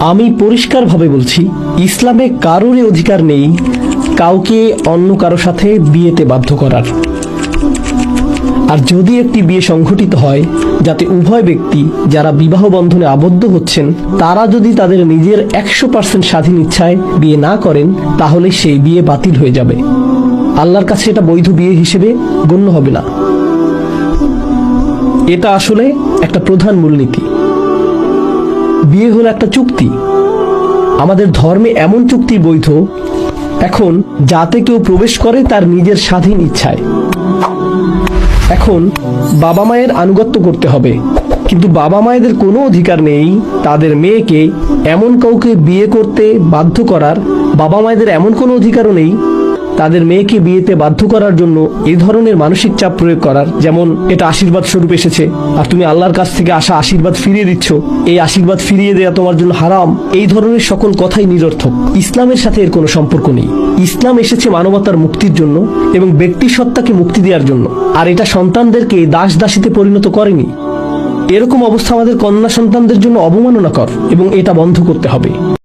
আমি পরিষ্কারভাবে বলছি, ইসলামে কারোরই অধিকার নেই কাউকে অন্য কারও সাথে বিয়েতে বাধ্য করার। আর যদি একটি বিয়ে সংঘটিত হয়, যাতে উভয় ব্যক্তি যারা বিবাহ বন্ধনে আবদ্ধ হচ্ছেন, তারা যদি তাদের নিজের একশো পার্সেন্ট স্বাধীন ইচ্ছায় বিয়ে না করেন, তাহলে সেই বিয়ে বাতিল হয়ে যাবে। আল্লাহর কাছে এটা বৈধ বিয়ে হিসেবে গণ্য হবে না। এটা আসলে একটা প্রধান মূলনীতি। বিয়ে হলো একটা চুক্তি। আমাদের ধর্মে এমন চুক্তি বৈধ, এখন যাতে কেউ প্রবেশ করে তার নিজের স্বাধীন ইচ্ছায়। এখন বাবা মায়ের আনুগত্য করতে হবে, কিন্তু বাবা মায়েদের কোনো অধিকার নেই, তাদের মেয়েকে এমন কাউকে বিয়ে করতে বাধ্য করার, বাবা মায়েদের এমন কোনো অধিকারও নেই তাদের মেয়েকে বিয়েতে বাধ্য করার জন্য এই ধরনের মানসিক চাপ প্রয়োগ করার, যেমন এটা আশীর্বাদ স্বরূপ এসেছে। আর তুমি আল্লাহর কাছ থেকে আসা আশীর্বাদ ফিরিয়ে দিচ্ছ। এই আশীর্বাদ ফিরিয়ে দেওয়া তোমার জন্য হারাম। এই ধরনের সকল কথাই নিরর্থক। ইসলামের সাথে এর কোনো সম্পর্ক নেই। ইসলাম এসেছে মানবতার মুক্তির জন্য এবং ব্যক্তি সত্তাকে মুক্তি দেওয়ার জন্য। আর এটা সন্তানদেরকে দাস দাসীতে পরিণত করেনি। এরকম অবস্থা আমাদের কন্যা সন্তানদের জন্য অবমাননাকর এবং এটা বন্ধ করতে হবে।